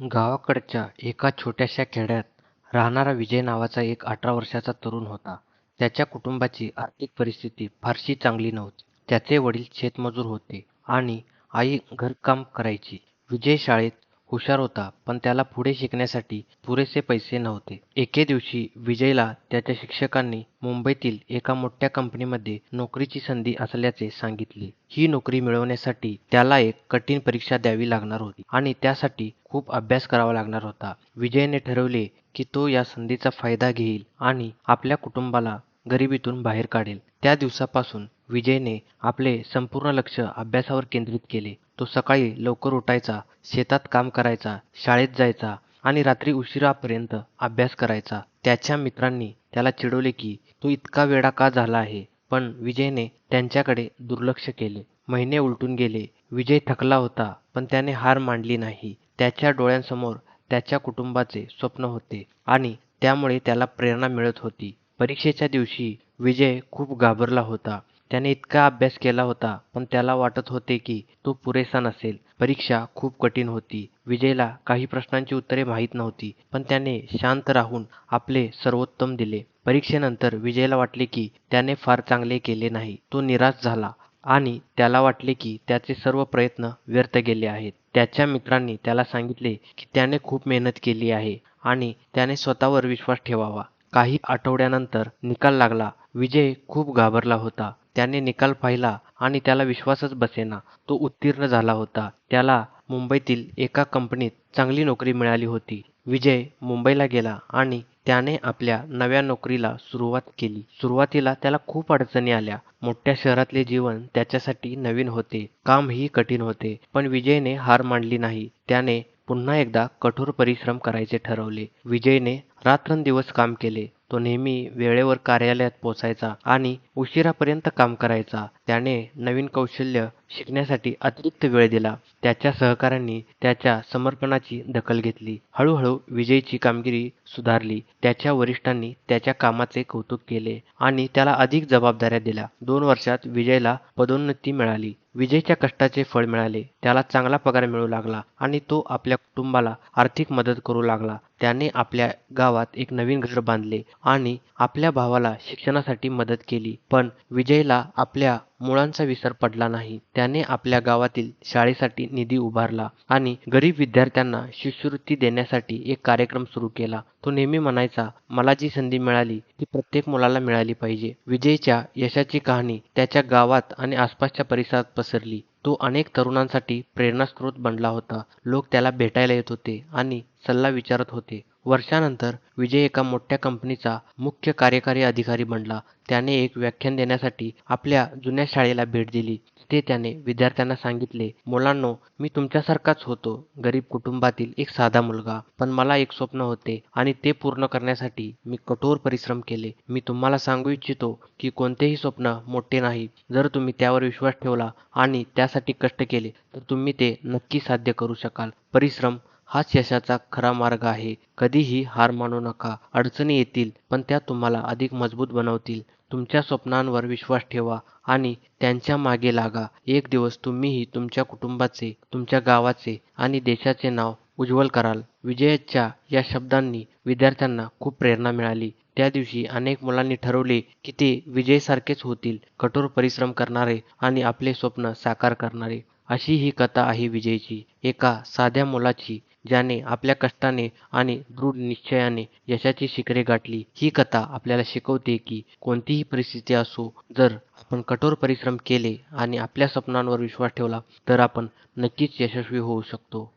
गावाकडच्या एका छोट्याशा खेड्यात राहणारा विजय नावाचा एक अठरा वर्षाचा तरुण होता. त्याच्या कुटुंबाची आर्थिक परिस्थिती फारशी चांगली नव्हती. त्याचे वडील शेतमजूर होते आणि आई घरकाम करायची. विजय शाळेत हुशार होता पण त्याला पुढे शिकण्यासाठी पुरेसे पैसे नव्हते. एके दिवशी विजयला त्याच्या शिक्षकांनी मुंबईतील एका मोठ्या कंपनीमध्ये नोकरीची संधी असल्याचे सांगितले. ही नोकरी मिळवण्यासाठी त्याला एक कठीण परीक्षा द्यावी लागणार होती आणि त्यासाठी खूप अभ्यास करावा लागणार होता. विजयने ठरवले की तो या संधीचा फायदा घेईल आणि आपल्या कुटुंबाला गरिबीतून बाहेर काढेल. त्या दिवसापासून विजयने आपले संपूर्ण लक्ष अभ्यासावर केंद्रित केले. तो सकाळी लवकर उठायचा, शेतात काम करायचा, शाळेत जायचा आणि रात्री उशिरापर्यंत अभ्यास करायचा. त्याच्या मित्रांनी त्याला चिडवले की तो इतका वेडा का झाला आहे, पण विजयने त्यांच्याकडे दुर्लक्ष केले. महिने उलटून गेले. विजय थकला होता पण त्याने हार मांडली नाही. त्याच्या डोळ्यांसमोर त्याच्या कुटुंबाचे स्वप्न होते आणि त्यामुळे त्याला प्रेरणा मिळत होती. परीक्षेच्या दिवशी विजय खूप घाबरला होता. त्याने इतका अभ्यास केला होता पण त्याला वाटत होते की तो पुरेसा नसेल. परीक्षा खूप कठीण होती. विजयला काही प्रश्नांची उत्तरे माहीत नव्हती पण त्याने शांत राहून आपले सर्वोत्तम दिले. परीक्षेनंतर विजयला वाटले की त्याने फार चांगले केले नाही. तो निराश झाला आणि त्याला वाटले की त्याचे सर्व प्रयत्न व्यर्थ गेले आहेत. त्याच्या मित्रांनी त्याला सांगितले की त्याने खूप मेहनत केली आहे आणि त्याने स्वतःवर विश्वास ठेवावा. काही आठवड्यानंतर निकाल लागला. विजय खूप घाबरला होता. त्याने निकाल पाहिला आणि त्याला विश्वासच बसेना. तो उत्तीर्ण झाला होता. त्याला मुंबईतील एका कंपनीत चांगली नोकरी मिळाली होती. विजय मुंबईला गेला आणि त्याने आपल्या नव्या नोकरीला सुरुवात केली. सुरुवातीला त्याला खूप अडचणी आल्या. मोठ्या शहरातले जीवन त्याच्यासाठी नवीन होते. कामही कठीण होते. पण विजयने हार मानली नाही. त्याने पुन्हा एकदा कठोर परिश्रम करायचे ठरवले. विजयने रात्रंदिवस काम केले. तो नेहमी वेळेवर कार्यालयात पोचायचा आणि उशिरापर्यंत काम करायचा. त्याने नवीन कौशल्य शिकण्यासाठी अतिरिक्त वेळ दिला. त्याच्या सहकाऱ्यांनी त्याच्या समर्पणाची दखल घेतली. हळूहळू विजयची कामगिरी सुधारली. त्याच्या वरिष्ठांनी त्याच्या कामाचे कौतुक केले आणि त्याला अधिक जबाबदाऱ्या दिल्या. दोन वर्षात विजयला पदोन्नती मिळाली. विजयच्या कष्टाचे फळ मिळाले. त्याला चांगला पगार मिळू लागला आणि तो आपल्या कुटुंबाला आर्थिक मदत करू लागला. त्याने आपल्या गावात एक नवीन घर बांधले आणि आपल्या भावाला शिक्षणासाठी मदत केली. पण विजयला आपल्या मुळांचा विसर पडला नाही. त्याने आपल्या गावातील शाळेसाठी निधी उभारला आणि गरीब विद्यार्थ्यांना शिष्यवृत्ती देण्यासाठी एक कार्यक्रम सुरू केला. तो नेहमी म्हणायचा, मला जी संधी मिळाली ती प्रत्येक मुलाला मिळाली पाहिजे. विजयच्या यशाची कहाणी त्याच्या गावात आणि आसपासच्या परिसरात पसरली. तो अनेक तरुणांसाठी प्रेरणास्रोत बनला होता. लोक त्याला भेटायला येत होते आणि सल्ला विचारत होते. वर्षानंतर विजय एका मोठ्या कंपनीचा मुख्य कार्यकारी अधिकारी बनला. त्याने एक व्याख्यान देण्यासाठी आपल्या जुन्या शाळेला भेट दिली. तिथे त्याने विद्यार्थ्यांना सांगितले, मुलांनो, मी तुमच्यासारखाच होतो. गरीब कुटुंबातील एक साधा मुलगा. पण मला एक स्वप्न होते आणि ते पूर्ण करण्यासाठी मी कठोर परिश्रम केले. मी तुम्हाला सांगू इच्छितो की कोणतेही स्वप्न मोठे नाही. जर तुम्ही त्यावर विश्वास ठेवला आणि त्यासाठी कष्ट केले तर तुम्ही ते नक्की साध्य करू शकाल. परिश्रम हाच यशाचा खरा मार्ग आहे. कधीही हार मानू नका. अडचणी येतील पण त्या तुम्हाला अधिक मजबूत बनवतील. तुमच्या स्वप्नांवर विश्वास ठेवा आणि त्यांच्या मागे लागा. एक दिवस तुम्हीही तुमच्या कुटुंबाचे, तुमच्या गावाचे आणि देशाचे नाव उज्ज्वल कराल. विजयाच्या या शब्दांनी विद्यार्थ्यांना खूप प्रेरणा मिळाली. त्या दिवशी अनेक मुलांनी ठरवले की ते विजयसारखेच होतील, कठोर परिश्रम करणारे आणि आपले स्वप्न साकार करणारे. अशी ही कथा आहे विजयची, एका साध्या मुलाची ज्याने आपल्या कष्टाने आणि दृढ निश्चयाने यशाची शिखरे गाठली. ही कथा आपल्याला शिकवते की कोणतीही परिस्थिती असो, जर आपण कठोर परिश्रम केले आणि आपल्या स्वप्नांवर विश्वास ठेवला तर आपण नक्कीच यशस्वी होऊ शकतो.